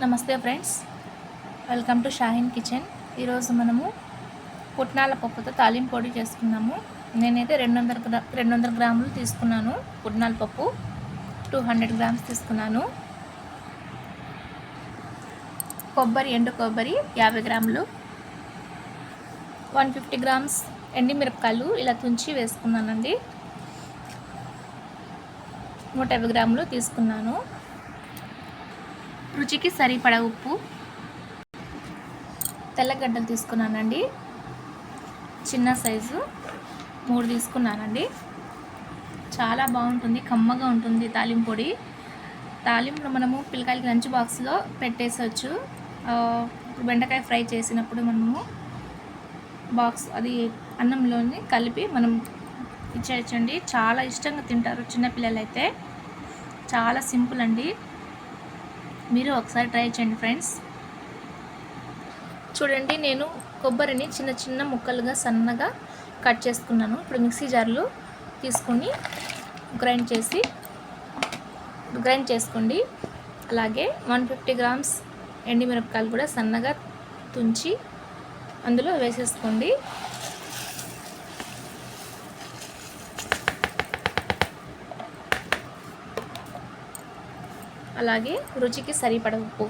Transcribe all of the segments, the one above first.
నమస్తే friends. Welcome to Shahin kitchen ఈరోజు మనము పుట్నాల పప్పుతో తాలింపు పొడి చేసుకున్నాము. నేనైతే రెండు వందల గ్రా రెండు వందల గ్రాములు తీసుకున్నాను పుట్నాల పప్పు. టూ హండ్రెడ్ గ్రామ్స్ తీసుకున్నాను. కొబ్బరి ఎండు కొబ్బరి యాభై గ్రాములు. వన్ ఫిఫ్టీ గ్రామ్స్ ఎండి మిరపకాయలు ఇలా తుంచి వేసుకున్నానండి. నూట యాభై గ్రాములు తీసుకున్నాను. రుచికి సరిపడ ఉప్పు. తెల్లగడ్డలు తీసుకున్నానండి. చిన్న సైజు. మూడు తీసుకున్నానండి. చాలా బాగుంటుంది కమ్మగా ఉంటుంది తాలింపు పొడి. తాలింపును మనము పిల్లకాయలకి లంచ్ బాక్స్లో పెట్టేసవచ్చు ఇప్పుడు బెండకాయ ఫ్రై చేసినప్పుడు మనము బాక్స్ అది అన్నంలోని కలిపి మనం ఇచ్చేయచ్చండి. చాలా ఇష్టంగా తింటారు చిన్నపిల్లలు అయితే చాలా సింపుల్ అండి. మీరు ఒకసారి ట్రై చేయండి ఫ్రెండ్స్. చూడండి నేను కొబ్బరిని చిన్న చిన్న ముక్కలుగా సన్నగా కట్ చేసుకున్నాను. ఇప్పుడు మిక్సీ జార్లు తీసుకొని గ్రైండ్ చేసి గ్రైండ్ చేసుకోండి. అలాగే వన్ ఫిఫ్టీ గ్రామ్స్ ఎండిమిరపకాయలు కూడా సన్నగా తుంచి అందులో వేసేసుకోండి. అలాగే రుచికి సరిపడ ఉప్పు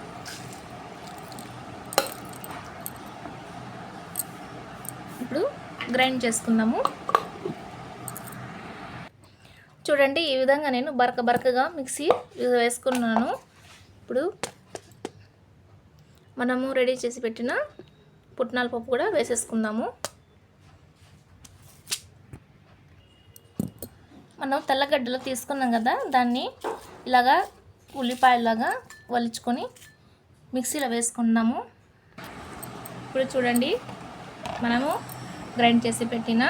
ఇప్పుడు గ్రైండ్ చేసుకుందాము చూడండి ఈ విధంగా నేను బరక బరకగా మిక్సీ వేసుకున్నాను. ఇప్పుడు మనము రెడీ చేసి పెట్టిన పుట్నాల పప్పు కూడా వేసేసుకుందాము. మనం తెల్లగడ్డలు తీసుకున్నాం కదా దాన్ని ఇలాగా ఉల్లిపాయలాగా వలుచుకొని మిక్సీలో వేసుకున్నాము. ఇప్పుడు చూడండి మనము గ్రైండ్ చేసి పెట్టిన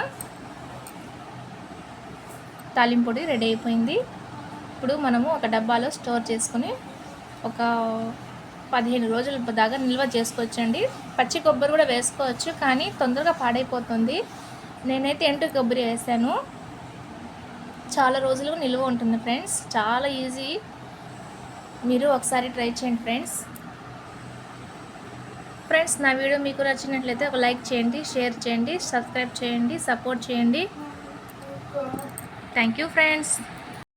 తాలింపు పొడి రెడీ అయిపోయింది. ఇప్పుడు మనము ఒక డబ్బాలో స్టోర్ చేసుకొని ఒక పదిహేను రోజుల దాకా నిల్వ చేసుకోవచ్చండి. పచ్చి కొబ్బరి కూడా వేసుకోవచ్చు కానీ తొందరగా పాడైపోతుంది. నేనైతే ఎంటు కొబ్బరి వేసాను. చాలా రోజులు నిల్వ ఉంటుంది ఫ్రెండ్స్. చాలా ఈజీ. మీరు ఒకసారి ట్రై చేయండి ఫ్రెండ్స్. ఫ్రెండ్స్ నా వీడియో మీకు నచ్చినట్లయితే ఒక లైక్ చేయండి షేర్ చేయండి సబ్స్క్రైబ్ చేయండి సపోర్ట్ చేయండి. Thank you friends.